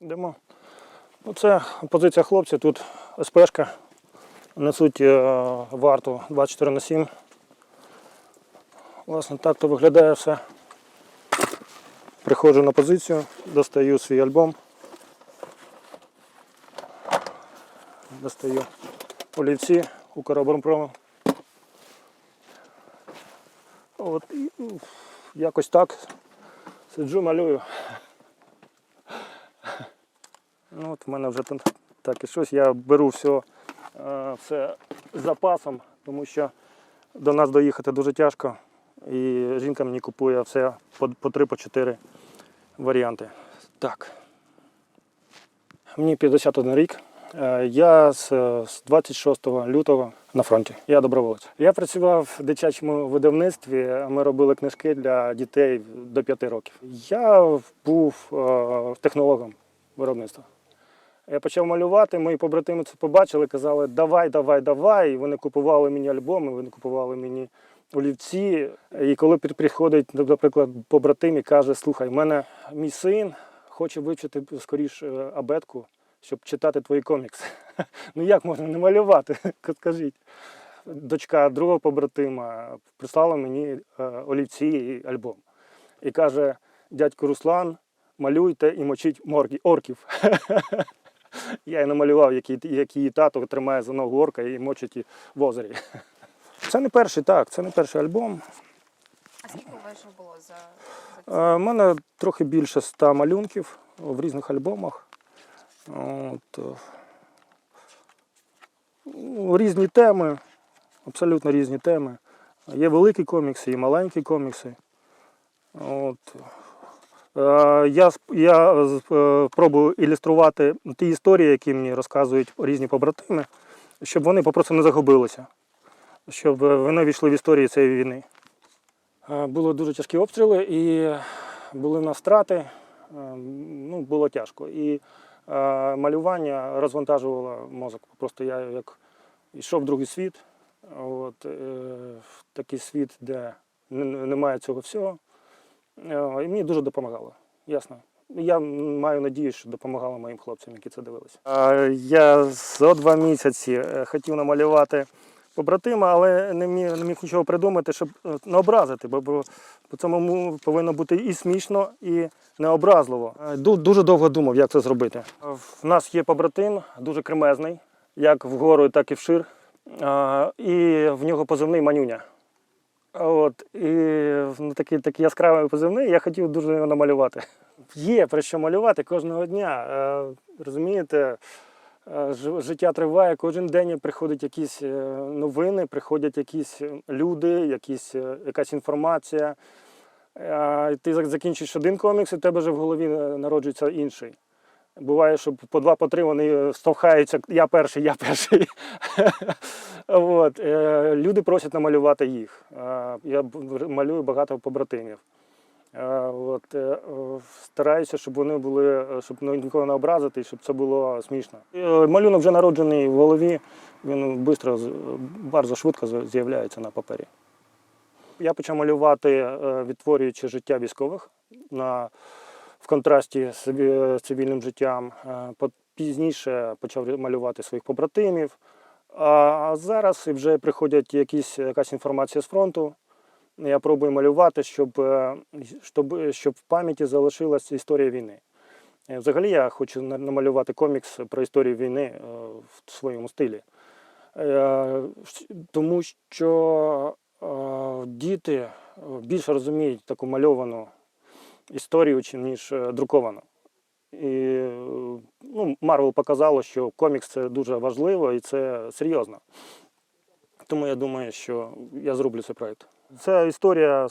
Йдемо. Ну, це позиція хлопців. Тут СПшка. Несуть е, варту 24 на 7. Власне, так то виглядає все. Приходжу на позицію, достаю свій альбом. Достаю олівці Укроборонпрому. От і ну, якось так сиджу, малюю. Ну, от в мене вже там так і щось. Я беру все, все з запасом, тому що до нас доїхати дуже тяжко. І жінка мені купує все по, по 3 по 4 варіанти. Так. Мені 51 рік. Е, Я з, з 26 лютого на фронті. Я доброволець. Я працював в дитячому видавництві. Ми робили книжки для дітей до 5 років. Я був е, технологом виробництва. Я почав малювати, мої побратими це побачили, казали, давай, давай, давай. І вони купували мені альбоми, вони купували мені олівці. І коли приходить, наприклад, побратим і каже, слухай, в мене мій син хоче вивчити скоріш е, абетку, щоб читати твої комікси. Ну як можна не малювати? Скажіть. Дочка другого побратима прислала мені е, олівці і альбом. І каже: дядько Руслан, малюйте і мочіть моргі, орків. Я і намалював, як її, як її тато тримає за ногу орка і мочить її в озері. Це не перший, так, це не перший альбом. А скільки у вас вже було за, за У Е, мене трохи більше ста малюнків в різних альбомах. От. е, ну, Різні теми, абсолютно різні теми. Є великі комікси і маленькі комікси. От. Е, Я, я е, пробую ілюструвати ті історії, які мені розказують різні побратими, щоб вони попросту не загубилися, щоб вони війшли в історію цієї війни. Е, Були дуже тяжкі обстріли і були в нас втрати. Ну, було тяжко. І малювання розвантажувало мозок. Просто я як йшов в другий світ, от, такий світ, де немає цього всього. Е, І мені дуже допомагало. Ясно. Я маю надію, що допомагало моїм хлопцям, які це дивилися. Е, Я за два місяці е, хотів намалювати побратима, але не міг, не міг нічого придумати, щоб не образити, бо, по цьому повинно бути і смішно, і необразливо. Дуже довго думав, як це зробити. В нас є побратим, дуже кремезний, як вгору, так і вшир. І в нього позивний манюня. От, і ну, такий, такий яскравий позивний, я хотів дуже його намалювати. Є про що малювати кожного дня. Е, розумієте, е, життя триває, кожен день приходять якісь е, новини, приходять якісь е, люди, якісь, е, якась інформація. Е, ти зак- закінчиш один комікс, і в тебе вже в голові народжується інший. Буває, що по два, по три вони штовхаються, я перший, я перший. От, е, люди просять намалювати їх. Е, Я малюю багато побратимів. Е, От, е, стараюся, щоб вони були, щоб нікого не образити, щоб це було смішно. Е, Малюнок вже народжений в голові, він швидко, дуже швидко з'являється на папері. Я почав малювати, е, відтворюючи життя військових на, в контрасті з з цивільним життям. Е, Пізніше почав малювати своїх побратимів. А зараз вже приходять якісь, якась інформація з фронту. Я пробую малювати, щоб, е, щоб, щоб в пам'яті залишилася історія війни. Е, Взагалі я хочу намалювати комікс про історію війни е, в своєму стилі. Тому що діти більше розуміють таку мальовану історію, ніж друковану. І ну, Марвел показало, що комікс це дуже важливо і це серйозно. Тому я думаю, що я зроблю цей проєкт. Ця історія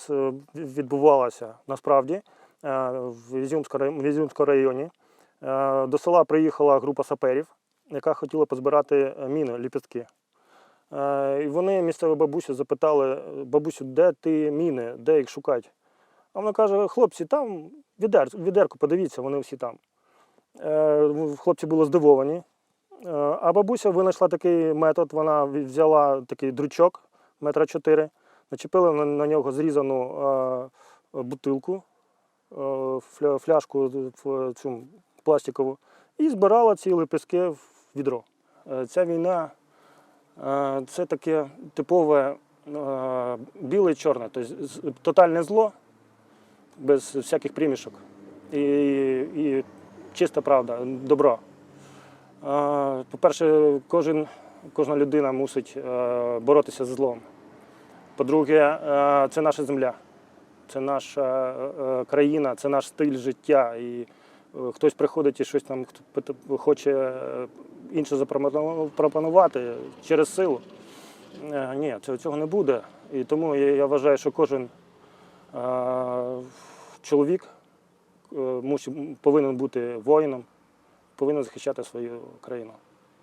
відбувалася насправді е, в Ізюмсько- Ізюмському районі. Е, До села приїхала група саперів, яка хотіла позбирати е, міни, ліпістки. І вони місцеву бабусю запитали: бабусю, де ти міни, де їх шукати? А вона каже: хлопці, там відер, відерку, подивіться, вони всі там. Е, Хлопці були здивовані. Е, А бабуся винайшла такий метод, вона взяла такий дручок метра чотири, начепила на, нього зрізану е, бутилку, е, фляжку цю пластикову, і збирала ці лепестки в відро. Ця війна це таке типове біле і чорне, тобто тотальне зло без всяких примішок. І, і чиста правда, добро. По-перше, кожен, кожна людина мусить е, боротися з злом. По-друге, е, це наша земля, це наша е, країна, це наш стиль життя. І хтось приходить і щось там хоче інше запропонувати через силу. Ні, цього, не буде. І тому я, вважаю, що кожен чоловік е, повинен бути воїном, повинен захищати свою країну.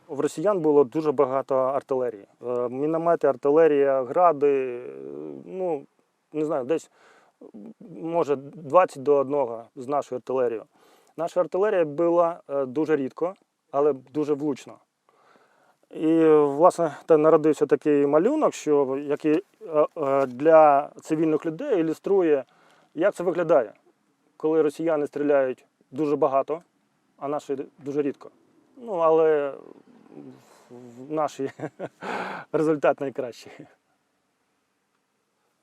В росіян було дуже багато артилерії. Е, Міномети, артилерія, гради, е, ну, не знаю, десь може 20 до 1 з нашою артилерією. Наша артилерія була е, дуже рідко, але дуже влучно. І, власне, народився такий малюнок, що який е, е, для цивільних людей ілюструє, як це виглядає, коли росіяни стріляють дуже багато, а наші дуже рідко. Ну, але в нашій результат найкращий.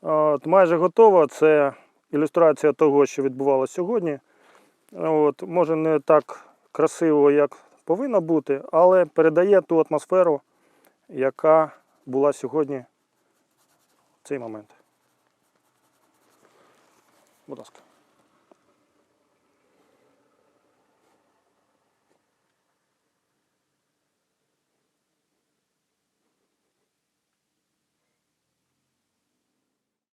От, майже готово. Це ілюстрація того, що відбувалося сьогодні. От, може не так красиво, як повинно бути, але передає ту атмосферу, яка була сьогодні в цей момент. Будь ласка.